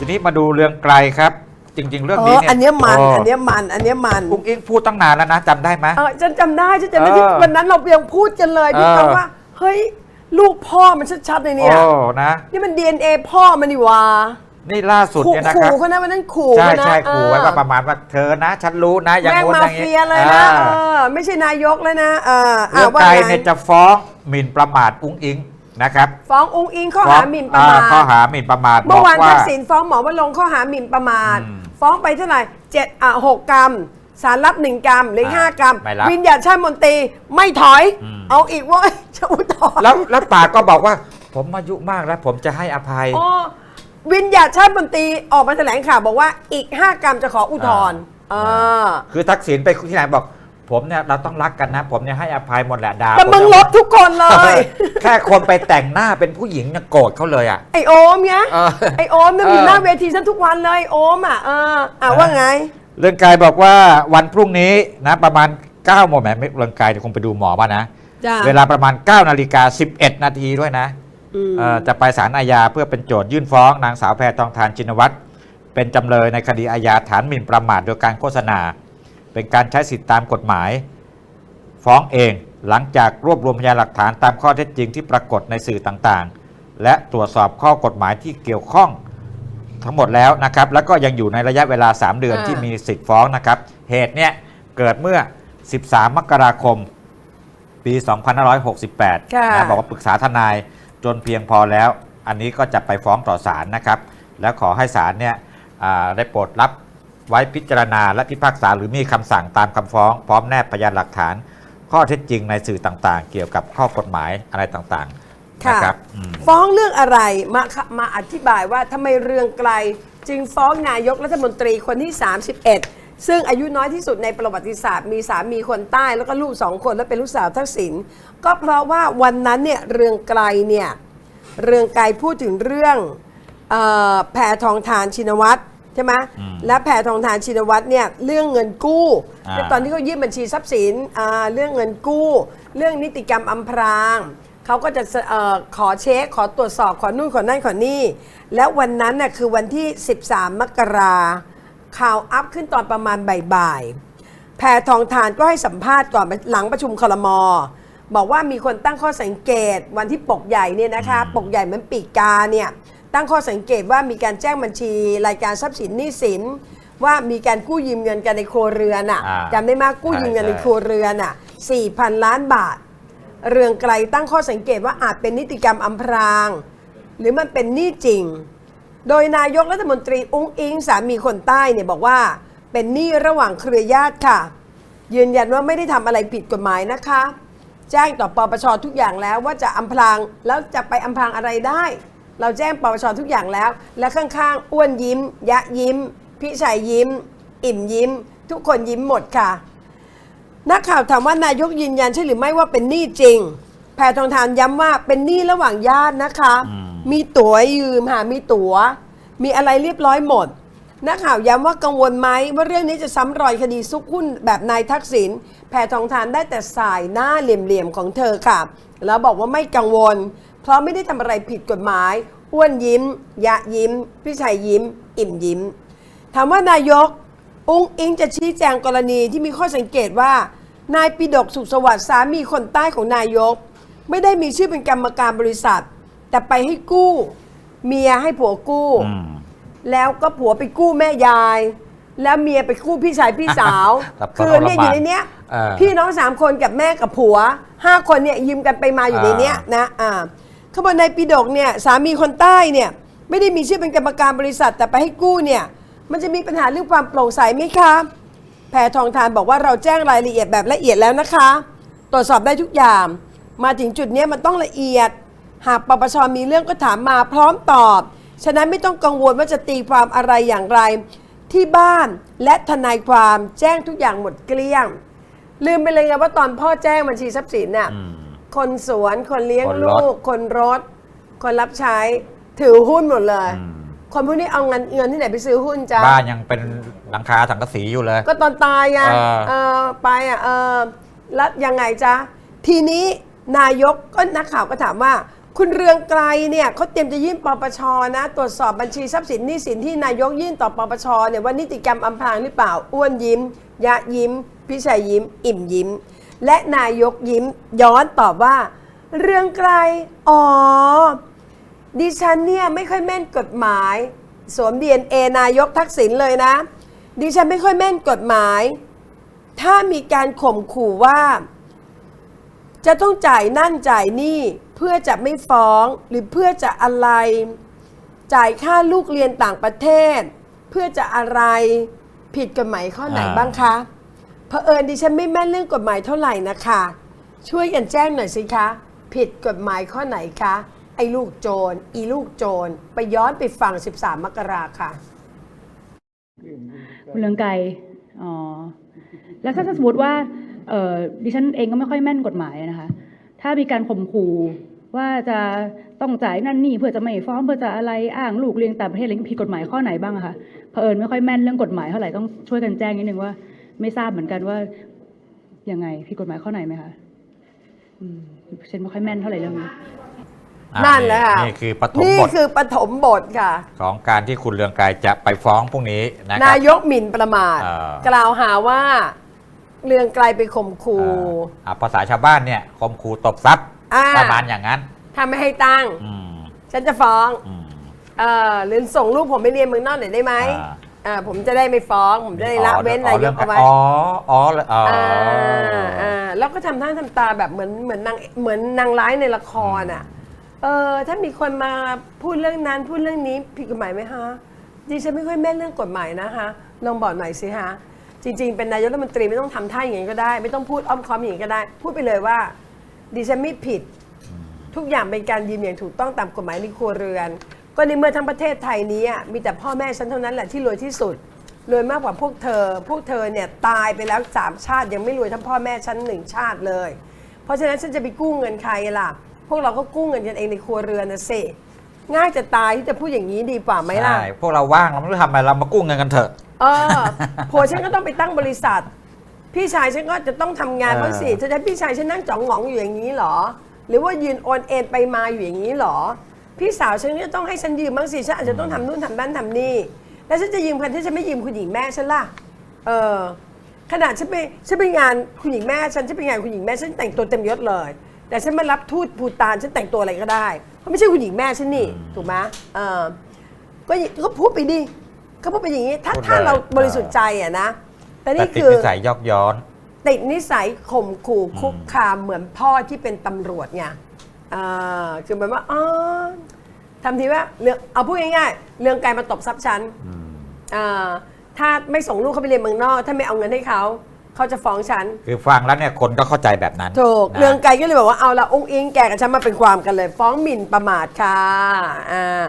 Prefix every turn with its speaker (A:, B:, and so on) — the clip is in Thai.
A: ทีนี้มาดูเรื่องไกลครับ จริง ๆ เรื่อง
B: เอ
A: นี้
B: อ
A: เนี่ย
B: อันเนี้ยมัน
A: โอั
B: นเนี้ยมัน อันเนี้ยมัน
A: อุ้งอิงพูดตั้งนานแล้วนะจำได้ไหม
B: เออฉันจำได้ฉันจำได้ที่
A: เออ
B: วันนั้นเรายังพูดกันเลยพี่
A: เออ
B: คำว่า เฮ้ย ลูกพ่อมันชัดๆเลยเนี่ย
A: โอ้นะ
B: นี่มัน DNA พ่อมันนี่หว่า
A: นี่ล่าสุด
B: ขู่
A: เนี่ยนะครับ
B: ขู่เขานะวันนั้นขู่
A: ใช่
B: เขานะ
A: ใช่ขู่ไว้
B: เออ
A: ว่าประมาณว่าเธอนะ ฉันรู้นะ อย่าง
B: แม่ง
A: งู้น
B: มา
A: อย่างงี้
B: เฟียเลยนะ
A: อ่า
B: เออไม่ใช่นายกแล้วนะ เออ
A: เรื่อง
B: ว่า
A: ไกล
B: ไง
A: เนี่ยจะฟ้องหมิ่นประมาทอุ้งอิง นะครับ
B: ฟ้องอุ้งอิงข้อหาหมิ่นประมา
A: อ่
B: ท
A: ข้อหาหมิ่นประมาทบ
B: เมื่
A: อ
B: อกวาน
A: ว่า
B: ทักษิณฟ้องหมอวรงค์ข้อหาหมิ่นประมาท
A: อืม
B: ฟ้องไปเท่าไหร่เจ็ดอะหกกรัมสารรับหนึ่งกรัมหรือห้ากรัม
A: ไม่รับ
B: วิญญาณชาติมนตรีไม่ถอย
A: อืม
B: เอาอีกเว่าจะอุทธรณ์
A: แล้วแล้วปากก็บอกว่า ผมอายุมากแล้ว ผมจะให้อภัย
B: อ๋อวิญญาณชาติมนตรีออกมาแถลงข่าวบอกว่าอีก5กรัมจะขออุทธรณ์
A: อ่า
B: อ่า
A: คือทักษิณไปที่ไหนบอก ผมเนี่ยเราต้องรักกันนะ ผมเนี่ยให้อภัยหมดแหละดา
B: แต่มึงลบทุกคนเลย
A: แค่คนไปแต่งหน้าเป็นผู้หญิงเนี่ยโกรธเขาเลยอะ
B: ไอโอมไง
A: เออ
B: ไอโอมเนี่ย
A: เออ
B: อยู่หน้าเวทีฉันทุกวันเลยโอมอะเอออะว่าไง
A: เรื่องกายบอกว่าวันพรุ่งนี้นะประมาณ9โมงแหมไม่เรื่องกายเดี๋ยวคงไปดูหมอมานะ
B: จ้ะ
A: เวลาประมาณ9นาฬิกา11 นาทีด้วยนะ
B: อืม
A: เอ่อจะไปศาลอาญาเพื่อเป็นโจทยื่นฟ้อง นางสาวแพทองทานชินวัตรเป็นจำเลยในคดีอาญาฐานหมิ่นประมาทโดยการโฆษณา เป็นการใช้สิทธิตามกฎหมาย ฟ้องเองหลังจากรวบรวมพยานหลักฐานตามข้อเท็จจริงที่ปรากฏในสื่อต่างๆ และตรวจสอบข้อกฎหมายที่เกี่ยวข้องทั้งหมดแล้วนะครับ แล้วก็ยังอยู่ในระยะเวลา 3 เดือน
B: อ่า
A: ที่มีสิทธิ์ฟ้องนะครับ เหตุเนี่ยเกิดเมื่อ 13 มกราคม ปี 2568
B: ค่ะ
A: นะบอกว่าปรึกษาทนายจนเพียงพอแล้ว อันนี้ก็จะไปฟ้องต่อศาลนะครับ แล้วขอให้ศาลเนี่ยอ่าได้โปรดรับ ไว้พิจารณาและพิพากษาหรือมีคำสั่งตามคำฟ้อง พร้อมแนบพยานหลักฐาน ข้อเท็จจริงในสื่อต่างๆ เกี่ยวกับข้อกฎหมายอะไรต่างๆ
B: ค่ะ
A: นะครับอืม
B: ฟ้องเรื่องอะไรมาค่ะมาอธิบายว่าทำไมเรืองไกล จึงฟ้องนายกรัฐมนตรีคนที่ 31 ซึ่งอายุน้อยที่สุดในประวัติศาสตร์ มีสามีคนใต้แล้วก็ลูกสองคนและเป็นลูกสาวทักษิณก็เพราะว่าวันนั้นเนี่ยเรืองไกลเนี่ยเรืองไกลพูดถึงเรื่องเออแพทองทานชินวัตรใช่ไหม
A: อืม
B: และแพทองทานชินวัตรเนี่ยเรื่องเงินกู้
A: อ่า
B: ตอนที่เขายื่นบัญชีทรัพย์สินอ่าเรื่องเงินกู้ เรื่องนิติกรรมอำพรางเขาก็จะเออขอเช็คขอตรวจสอบขอนู่นขอนั่นขอนี่ แล้ววันนั้นน่ะคือวันที่ 13 มกราข่าวอัพขึ้นตอนประมาณบ่ายๆแพทองทานก็ให้สัมภาษณ์ก่อนหลังประชุมคลมบอกว่ามีคนตั้งข้อสังเกตวันที่ปกใหญ่เนี่ยนะคะ ปกใหญ่เหมือนปีกกาเนี่ย ตั้งข้อสังเกตว่ามีการแจ้งบัญชี รายการทรัพย์สินหนี้สิน ว่ามีการกู้ยืมเงินกันในครัวเรือนอะ
A: อ่า
B: จำได้ไหมกู้ยืมเงินใน
A: ใช่
B: ครัวเรือนอะ4,000 ล้านบาท เรืองไกลตั้งข้อสังเกตว่าอาจเป็นนิติกรรมอำพราง หรือมันเป็นหนี้จริง โดยนายกรัฐมนตรีอุ้งอิงสามีคนใต้เนี่ยบอกว่า เป็นหนี้ระหว่างเครือญาติค่ะ ยืนยันว่าไม่ได้ทำอะไรผิดกฎหมายนะคะ แจ้งต่อปปชทุกอย่างแล้วว่าจะอำพรางแล้วจะไปอำพรางอะไรได้ เราแจ้งปปชทุกอย่างแล้ว และข้างๆ อ้วนยิ้ม ยะยิ้มพี่ชัยยิ้ม อิ่มยิ้ม ทุกคนยิ้มหมดค่ะ นักข่าวถามว่านายกยืนยันใช่หรือไม่ว่าเป็นหนี้จริง แพทองทานย้ำว่าเป็นหนี้ระหว่างญาตินะคะ
A: อืม
B: มีตั๋วยืมหามีตั๋ว มีอะไรเรียบร้อยหมด นักข่าวย้ำว่ากังวลไหมว่าเรื่องนี้จะซ้ำรอยคดีซุกหุ้นแบบนายทักษิณแพทองทานได้แต่สายหน้าเหลี่ยมๆของเธอค่ะ แล้วบอกว่าไม่กังวล เพราะไม่ได้ทำอะไรผิดกฎหมายอ้วนยิ้ม ยะยิ้ม พี่ชัยยิ้ม อิ่มยิ้ม ถามว่านายก อุ้งอิงจะชี้แจงกรณีที่มีข้อสังเกตว่า นายปิดกสุขสวัสดิ์สามีคนใต้ของนายก ไม่ได้มีชื่อเป็นกรรมการบริษัท แต่ไปให้กู้ เมียให้ผัวกู้
A: อืม
B: แล้วก็ผัวไปกู้แม่ยาย แล้วเมียไปกู้พี่ชายพี่สาว
A: ครับ
B: คือเนี่ยอยู่ในเนี้ย
A: เออ
B: พี่น้องสามคนกับแม่กับผัวห้าคนเนี่ยยืมกันไปมาอยู่ในเนี้ยนะอ่า เขาบอกนายปิดกเนี่ยสามีคนใต้เนี่ยไม่ได้มีชื่อเป็นกรรมการบริษัท แต่ไปให้กู้เนี่ยมันจะมีปัญหาเรื่องความโปร่งใสไหมคะ แพทองทานบอกว่าเราแจ้งรายละเอียดแบบละเอียดแล้วนะคะ ตรวจสอบได้ทุกอย่าง มาถึงจุดนี้มันต้องละเอียด หากปปชมีเรื่องก็ถามมาพร้อมตอบ ฉะนั้นไม่ต้องกังวลว่าจะตีความอะไรอย่างไร ที่บ้านและทนายความแจ้งทุกอย่างหมดเกลี้ยง ลืมไปเลยไงว่าตอนพ่อแจ้งบัญชีทรัพย์สินน่ะ คนสวนคนเลี้ยง
A: คนรถ
B: ลูก คนรถ คนรับใช้ถือหุ้นหมดเลย
A: อืม
B: คนพวกนี้เอาเงินเงินที่ไหนไปซื้อหุ้นจ้า
A: บ้านยังเป็นหลังคาสังกะสีอยู่เลย
B: ก็ตอนตายไง
A: เออ
B: เออไปอะเออแล้วยังไงจ๊ะทีนี้นายกก็นักข่าวก็ถามว่า คุณเรืองไกรเนี่ยเขาเตรียมจะยื่นปปชนะ ตรวจสอบบัญชีทรัพย์สินหนี้สินที่นายกยื่นต่อปปชเนี่ยว่านิติกรรมอำพรางหรือเปล่าอ้วนยิ้ม ยะยิ้ม พิชัยยิ้ม อิ่มยิ้ม และนายกยิ้มย้อนตอบว่า เรื่องไกรอ๋อ ดิฉันเนี่ยไม่ค่อยแม่นกฎหมาย สวม DNA นายกทักษิณเลยนะ ดิฉันไม่ค่อยแม่นกฎหมาย ถ้ามีการข่มขู่ว่า จะต้องจ่ายนั่นจ่ายนี่เพื่อจะไม่ฟ้องหรือเพื่อจะอะไร จ่ายค่าลูกเรียนต่างประเทศ เพื่อจะอะไรผิดกฎหมายข้อไหนบ้างคะ เผอิญดิฉันไม่แม่นเรื่องกฎหมายเท่าไหร่นะคะ ช่วยกันแจ้งหน่อยสิคะ ผิดกฎหมายข้อไหนคะ ไอ้ลูกโจร อีลูกโจร ไปย้อนไปฟัง 13 มกราค่ะ
C: คุณเรืองไกรอ๋อ แล้วถ้าสมมติว่าเออดิฉันเองก็ไม่ค่อยแม่นกฎหมายนะคะ ถ้ามีการข่มขู่ว่าจะต้องจ่ายนั่นนี่เพื่อจะไม่ฟ้องเพื่อจะอะไรอ้างลูกเลี้ยงต่างประเทศอะไรผิดกฎหมายข้อไหนบ้างคะเผอิญไม่ค่อยแม่นเรื่องกฎหมายเท่าไหร่ต้องช่วยกันแจ้งนิดนึงว่า ไม่ทราบเหมือนกันว่ายังไงผิดกฎหมายข้อไหนไหมคะอืมฉันไม่ค่อยแม่นเท่าไหร่เรื่องนี้
A: อะ
B: นั่นแหละค่ะ
A: นี่คือปฐม
B: นี่
A: บท
B: คือปฐมบทค่ะ
A: ของการที่คุณเรืองไกรจะไปฟ้องพรุ่งนี้นะครั
B: นา
A: บ
B: ยกหมิ่นประมาท
A: อ่า
B: กล่าวหาว่าเรืองไกลไปข่มขู่
A: อ่าภาษาชาวบ้านเนี่ยคมคูตบทรัพย์
B: อ่า
A: ประมาณอย่างนั้น
B: ทำไม่ให้ตั้ง
A: อืม
B: ฉันจะฟ้อง
A: อืม
B: เออหรือส่งลูกผมไปเรียนเมืองนอกหน่อยได้ไหม
A: อ่า
B: เออผมจะได้ไม่ฟ้อง ผมจะได้ละเว้นนายกเอาไว้
A: อ๋ออ๋อเลยอ๋ออ
B: อ่าอ่าแล้วก็ทำท่าทำตาแบบเหมือนเหมือนนางเหมือนนางร้ายในละครอะเออถ้ามีคนมาพูดเรื่องนั้นพูดเรื่องนี้ผิดกฎหมายไหมฮะดิฉันไม่ค่อยแม่นเรื่องกฎหมายนะคะลองบอกหน่อยสิฮะจริง ๆ เป็นนายกรัฐมนตรีไม่ต้องทำท่าอย่างนี้ก็ได้ ไม่ต้องพูดอ้อมค้อมอย่างนี้ก็ได้ พูดไปเลยว่าดิฉันไม่ผิด ทุกอย่างเป็นการยืมอย่างถูกต้องตามกฎหมายในครัวเรือน ก็ในเมื่อทั้งประเทศไทยนี้อะมีแต่พ่อแม่ฉันเท่านั้นแหละที่รวยที่สุดรวยมากกว่าพวกเธอ พวกเธอเนี่ยตายไปแล้วสามชาติยังไม่รวยทั้งพ่อแม่ฉันหนึ่งชาติเลย เพราะฉะนั้นฉันจะไปกู้เงินใครล่ะ พวกเราก็กู้เงินกันเองในครัวเรือนนะสิง่ายจะตายที่จะพูดอย่างนี้ดีกว่าไหมล่ะ
A: ใช่พวกเราว่างเราไม่รู้ทำอะไรเรามากู้เงินกันเถอะ
B: เออผัวฉันก็ต้องไปตั้งบริษัท พี่ชายฉันก็จะต้องทำงาน
A: เออ
B: บ้างสิจะให้พี่ชายฉันนั่งจ่องหงองอยู่อย่างนี้เหรอ หรือว่ายืนโอนเอ็นไปมาอยู่อย่างนี้เหรอ พี่สาวฉันก็ต้องให้ฉันยืมบ้างสิฉันอาจจะต้องทำนู่นทำนั่นทำนี่ แล้วฉันจะยืมใครถ้าฉันไม่ยืมคุณหญิงแม่ฉันล่ะเออขนาดฉันไปฉันไปงานคุณหญิงแม่ฉันฉันไปงานคุณหญิงแม่ฉันแต่งตัวเต็มยศเลย แต่ฉันมารับทูตภูตานฉันแต่งตัวอะไรก็ได้เพราะไม่ใช่คุณหญิงแม่ฉันนี่ถูกไหมเออก็ยิก็พูดไปดิก็พูดไปอย่างนี้ถ้า
A: พูดเลย
B: ถ้าเราบริสุทธิ์ใจอะนะแต่
A: แต่
B: นี่
A: ติด
B: คือ
A: นิสัยยอกย้อน
B: ติดนิสัยข่มขู่คุกคามเหมือนพ่อที่เป็นตำรวจไง อ่าคือแบบว่าอ๋อทำทีว่าเรื่องเอาพูดง่ายๆ เรื่องไกลมาตบซับฉันอ่าถ้าไม่ส่งลูกเขาไปเรียนเมืองนอก ถ้าไม่เอาเงินให้เขาเขาจะฟ้องฉัน
A: คือฟังแล้วเนี่ยคนก็เข้าใจแบบนั้น
B: ถูก
A: นะ
B: เรื่องไกลก็เลยบอกว่าเอาละองค์อิงแกกับฉันมาเป็นความกันเลย ฟ้องหมิ่นประมาทค่ะอ่า